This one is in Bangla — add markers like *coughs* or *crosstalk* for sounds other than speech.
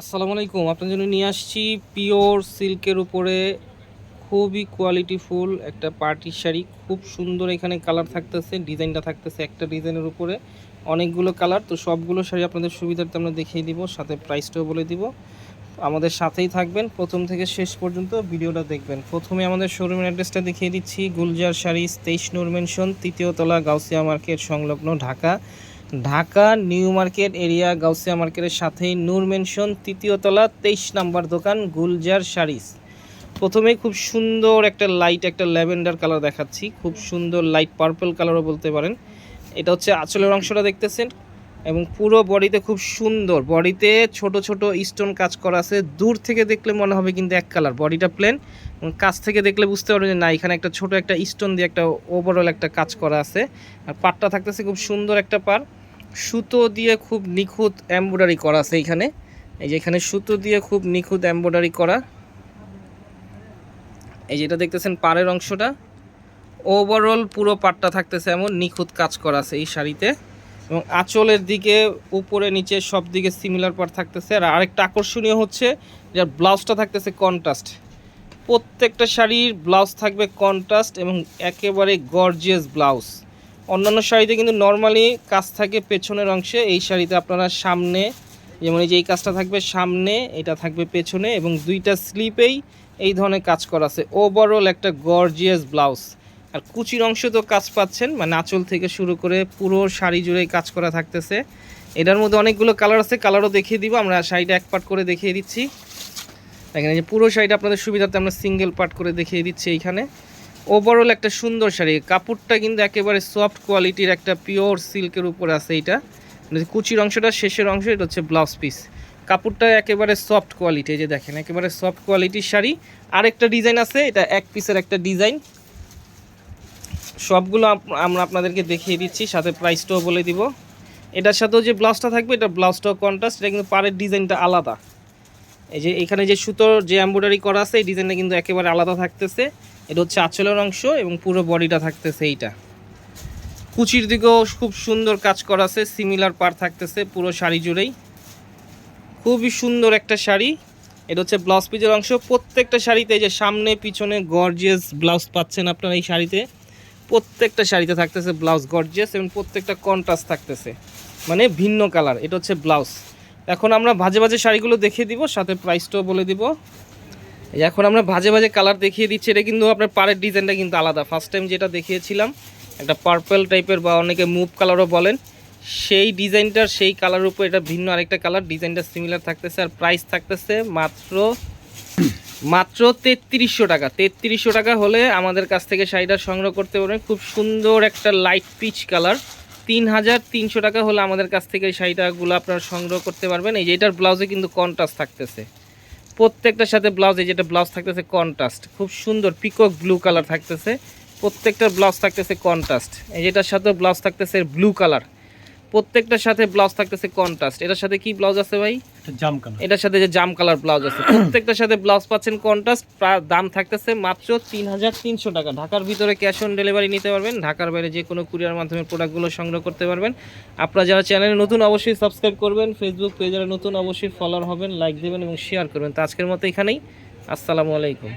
আসসালামু আলাইকুম। আপনার জন্য নিয়ে আসছি পিওর সিল্কের উপরে খুবই কোয়ালিটিফুল একটা পার্টির শাড়ি। খুব সুন্দর এখানে কালার থাকতেছে, ডিজাইনটা থাকতেছে একটা ডিজাইনের উপরে। অনেকগুলো কালার, তো সবগুলো শাড়ি আপনাদের সুবিধার্থে আমরা দেখিয়ে দিব, সাথে প্রাইসটাও বলে দিব। আমাদের সাথেই থাকবেন, প্রথম থেকে শেষ পর্যন্ত ভিডিওটা দেখবেন। প্রথমে আমাদের শোরুমের অ্যাড্রেসটা দেখিয়ে দিচ্ছি, গুলজার শাড়ি, তেইশ নূর মেনশন, তৃতীয় তলা গাউসিয়া মার্কেট সংলগ্ন Dhaka. Dhaka, new market area, Gausia মার্কেটের সাথেই নূর মেনশন, তৃতীয় তলা, তেইশ নাম্বার দোকান, গুলজার শাড়িস। প্রথমেই খুব সুন্দর একটা লাইট একটা ল্যাভেন্ডার কালার দেখাচ্ছি। খুব সুন্দর লাইট পার্পল কালারও বলতে পারেন। এটা হচ্ছে আঁচলের অংশটা দেখতেছেন। এবং পুরো বডিতে খুব সুন্দর। বডিতে ছোট ছোট স্টোন কাজ করা আছে। দূর থেকে দেখলে মনে হবে কিন্তু এক কালার বডিটা প্লেন এবং কাছ থেকে দেখলে বুঝতে পারবেন যে না, এখানে একটা ছোট একটা স্টোন দিয়ে একটা ওভারঅল একটা কাজ করা আছে। আর পাটটা থাকতেছে খুব সুন্দর একটা পার সুতো দিয়ে খুব নিখুঁত এমব্রয়ডারি করা আছে এইখানে এই যে এখানে সুতো দিয়ে খুব নিখুঁত এমব্রয়ডারি করা। এই যেটা দেখতেছেন পাড়ের অংশটা। ওভারঅল পুরো পাটটা থাকতেছে এমন, নিখুঁত কাজ করা আছে এই শাড়িতে। এবং আঁচলের দিকে, উপরে, নিচে সব দিকে সিমিলার পার্ট থাকতেছে। আর আরেকটা আকর্ষণীয় হচ্ছে, যার ব্লাউজটা থাকতেছে কন্ট্রাস্ট প্রত্যেকটা শাড়ির ব্লাউজ থাকবে কন্ট্রাস্ট এবং একেবারে গর্জিয়াস ব্লাউজ। অন্যান্য শাড়িতে কিন্তু নর্মালি কাজ থাকে পেছনের অংশে। এই শাড়িতে আপনারা সামনে, যেমন এই যে এই কাজটা থাকবে সামনে, এটা থাকবে পেছনে এবং দুইটা স্লিপেই এই ধরনের কাজ করা আছে। ওভারঅল একটা গর্জিয়াস ব্লাউজ আর কুচির অংশ তো কাজ পাচ্ছেন মানে আঁচল থেকে শুরু করে পুরো শাড়ি জুড়ে কাজ করা থাকতেছে। এটার মধ্যে অনেকগুলো কালার আছে কালারও দেখিয়ে দিব, আমরা শাড়িটা এক পার্ট করে দেখিয়ে দিচ্ছি। দেখেন এই যে পুরো শাড়িটা আপনাদের সুবিধার্থে আমরা সিঙ্গেল পার্ট করে দেখিয়ে দিচ্ছি এইখানে। ওভারঅল একটা সুন্দর শাড়ি। কাপড়টা কিন্তু একেবারে সফট কোয়ালিটির একটা পিওর সিল্কের উপরে আছে এইটা মানে কুচির অংশটা শেষের অংশ, এটা হচ্ছে ব্লাউজ পিস কাপড়টা একেবারে সফট কোয়ালিটি যে দেখেন, একেবারে সফট কোয়ালিটির শাড়ি। আরেকটা ডিজাইন আছে, এটা এক পিসের একটা ডিজাইন সবগুলো আমরা আপনাদেরকে দেখিয়ে দিচ্ছি, সাথে প্রাইসটাও বলে দিব। এটার সাথেও যে ব্লাউজটা থাকবে, এটা ব্লাউজটাও কন্ট্রাস্ট এটা কিন্তু পাড়ের ডিজাইনটা আলাদা। এই যে এখানে যে সুতোর যে এমব্রয়ডারি করা আছে, এই ডিজাইনটা কিন্তু একেবারে আলাদা থাকতেছে। এটা হচ্ছে আঁচলের অংশ এবং পুরো বডিটা থাকতেছে এইটা। কুচির দিকেও খুব সুন্দর কাজ করা আছে সিমিলার পার থাকতেছে পুরো শাড়ি জুড়েই। খুবই সুন্দর একটা শাড়ি। এটা হচ্ছে ব্লাউজ পিসের অংশ। প্রত্যেকটা শাড়িতে যে সামনে, পিছনে গর্জিয়াস ব্লাউজ পাচ্ছেন আপনারা এই শাড়িতে। প্রত্যেকটা শাড়িতে থাকতেছে ব্লাউজ গর্জিয়াস এবং প্রত্যেকটা কন্ট্রাস্ট থাকতেছে। মানে ভিন্ন কালার এটা হচ্ছে ব্লাউজ এখন আমরা ভাজে ভাজে শাড়িগুলো দেখিয়ে দিব, সাথে প্রাইসটাও বলে দিব। এখন আমরা ভাজে ভাজে কালার দেখিয়ে দিচ্ছি, এটা কিন্তু আপনার পাড়ের ডিজাইনটা কিন্তু আলাদা। ফার্স্ট টাইম যেটা দেখিয়েছিলাম, একটা পার্পল টাইপের বা অনেকে মুভ কালারও বলেন, সেই ডিজাইনটার সেই কালার উপর এটা ভিন্ন আরেকটা কালার ডিজাইনটা সিমিলার থাকতেছে আর প্রাইস থাকতেছে মাত্র *coughs* মাত্র তেত্রিশশো টাকা। তেত্রিশশো টাকা হলে আমাদের কাছ থেকে শাড়িটা সংগ্রহ করতে পারবেন। খুব সুন্দর একটা লাইট পিচ কালার তিন হাজার তিনশো টাকা হলে আমাদের কাছ থেকে এই শাড়িটাগুলো আপনারা সংগ্রহ করতে পারবেন। এই যে এটার ব্লাউজে কিন্তু কন্ট্রাস্ট থাকতেছে। প্রত্যেকটার সাথে ব্লাউজ এই যেটা ব্লাউজ থাকতেছে কন্ট্রাস্ট খুব সুন্দর পিকক ব্লু কালার থাকতেছে। প্রত্যেকটার ব্লাউজ থাকতেছে কন্ট্রাস্ট এই যেটার সাথে ব্লাউজ থাকতেছে ব্লু কালার প্রত্যেকটার সাথে ব্লাউজ থাকতেছে কন্ট্রাস্ট এটার সাথে কি ব্লাউজ আছে ভাই? জাম কালার এটার সাথে যে জাম কালার ব্লাউজ আছে। প্রত্যেকটার সাথে ব্লাউজ পাচ্ছেন কন্ট্রাস্ট দাম থাকতেছে মাত্র তিন হাজার তিনশো টাকা। ঢাকার ভিতরে ক্যাশ অন ডেলিভারি নিতে পারবেন ঢাকার বাইরে যে কোনো কুরিয়ার মাধ্যমে প্রোডাক্টগুলো সংগ্রহ করতে পারবেন। আপনারা যারা চ্যানেলে নতুন অবশ্যই সাবস্ক্রাইব করবেন ফেসবুক পেজে নতুন অবশ্যই ফলোয়ার হবেন লাইক দেবেন এবং শেয়ার করবেন। তো আজকের মতো এখানেই। আসসালামু আলাইকুম।